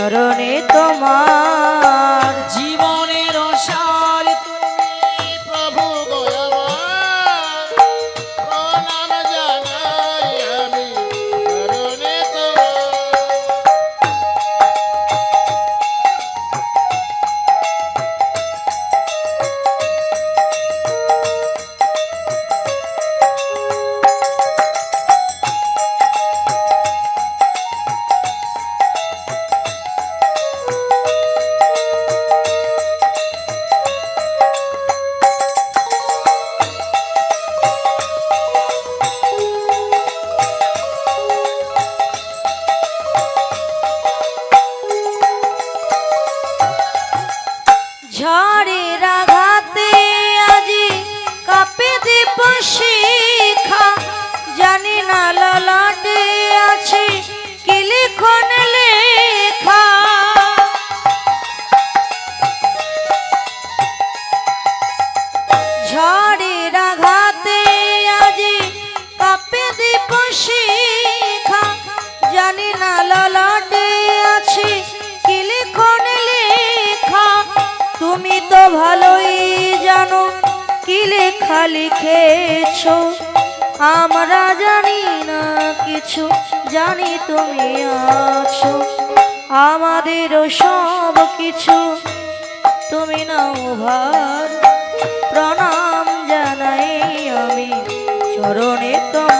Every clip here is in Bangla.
চরণে তোমার ঝড়ের আঘাতে আজি কাপে দীপ শিখা। জানি না ললাটে আছে কি লিখন লেখা। ঝড়ের আঘাতে আজি কাপে দীপ শিখা। জানি না ললাটে তুমি তো ভালোই জানো, কি লেখা লিখেছ? আমরা জানি না কিছু, জানি তুমি আছো। আমাদেরও সব কিছু, তুমি নাও ভার। প্রণাম জানাই আমি, চরণে তোমার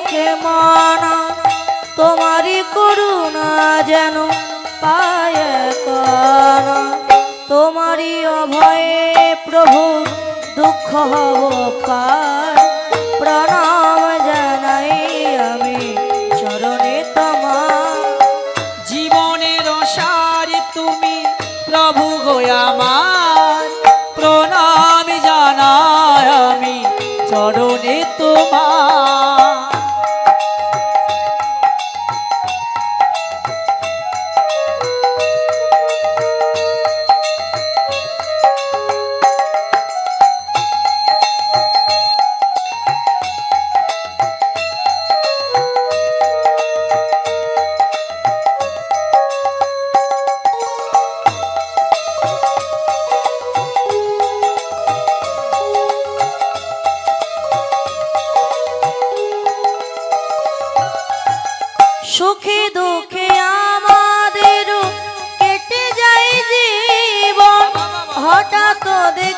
এক মন তোমারই করুণা যেন পায় কন তোমারই অভয়ে প্রভু দুঃখ হব পার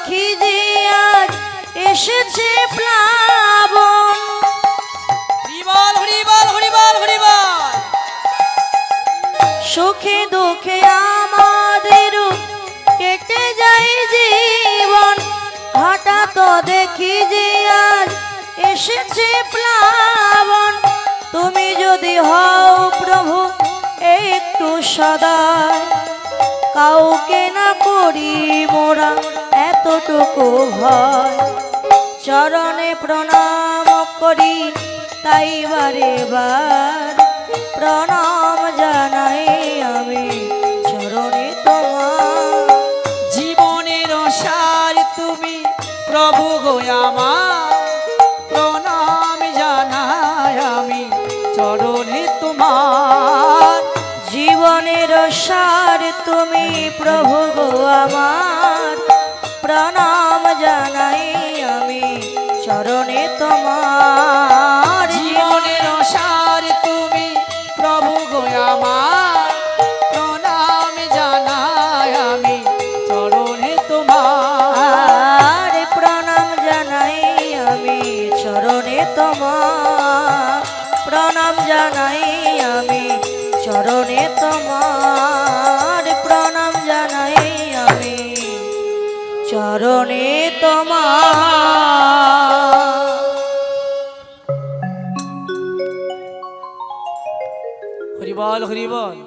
দেখি যে আজ এসেছে প্লাবন। হরিবল হরিবল হরিবল হরিবল। সুখে দুঃখে আমাদের কেটে যায় জীবন। হঠাৎ দেখি যে আজ এসেছে প্লাবন। তুমি যদি হও প্রভু একটু সদায় কাউকে না করি মোরা। এতটুকু ভয় চরণে প্রণাম করি, তাই বারে বার প্রণাম জানাই আমি। চরণে তোমার জীবনের সার তুমি প্রভু গোয়ামা প্রণাম জানাই আমি, চরণে তোমার। জীবনের সার তুমি প্রভু গো আমার। করোনা চরণে তোমার। হরিবল হরিবল।